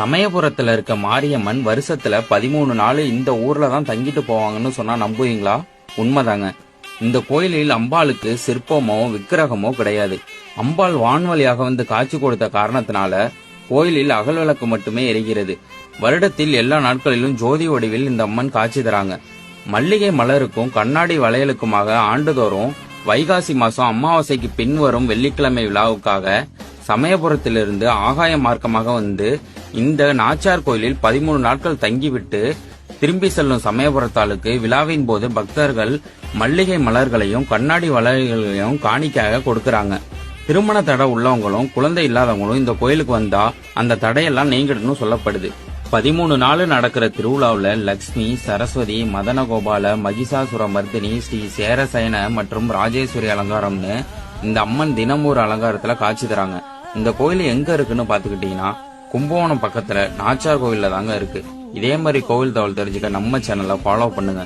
சமயபுரத்துல இருக்க மாரியம்மன் வருஷத்துல பதிமூணு நாள் இந்த ஊர்ல தான் தங்கிட்டு போவாங்கன்னு சொன்னா நம்புவீங்களா? உண்மைதாங்க. இந்த கோயிலில் அம்பாளுக்கு சிற்பமோ விக்கிரகமோ கிடையாது. அம்பாள் வான்வழியாக வந்து காட்சி கொடுத்த காரணத்தினால கோயிலில் அகல் விளக்கு மட்டுமே எரிகிறது. வருடத்தில் எல்லா நாட்களிலும் ஜோதி வடிவில் இந்த அம்மன் காட்சி தராங்க. மல்லிகை மலருக்கும் கண்ணாடி வளையலுக்குமாக ஆண்டுதோறும் வைகாசி மாசம் அமாவாசைக்கு பின் வரும் வெள்ளிக்கிழமை விழாவுக்காக சமயபுரத்திலிருந்து ஆகாய மார்க்கமாக வந்து இந்த நாச்சார் கோயிலில் பதிமூணு நாட்கள் தங்கிவிட்டு திரும்பி செல்லும் சமயபுரத்தாளுக்கு விழாவின் போது பக்தர்கள் மல்லிகை மலர்களையும் கண்ணாடி வளைகளையும் காணிக்கையாக கொடுக்கறாங்க. திருமண தடை உள்ளவங்களும் குழந்தை இல்லாதவங்களும் இந்த கோயிலுக்கு வந்தா அந்த தடையெல்லாம் நீங்கிடணும் சொல்லப்படுது. பதிமூணு நாள் நடக்கிற திருவிழாவில் லக்ஷ்மி சரஸ்வதி மதனகோபால மகிஷாசுர மர்தினி ஸ்ரீ சேரசயன மற்றும் ராஜேஸ்வரி அலங்காரம்னு இந்த அம்மன் தினமூர் ஒரு அலங்காரத்துல காட்சி தராங்க. இந்த கோயில் எங்க இருக்குன்னு பாத்துக்கிட்டீங்கன்னா கும்பகோணம் பக்கத்துல நாச்சார் கோவில்ல தாங்க இருக்கு. இதே மாதிரி கோவில் தகவல் தெரிஞ்சுக்க நம்ம சேனலை ஃபாலோ பண்ணுங்க.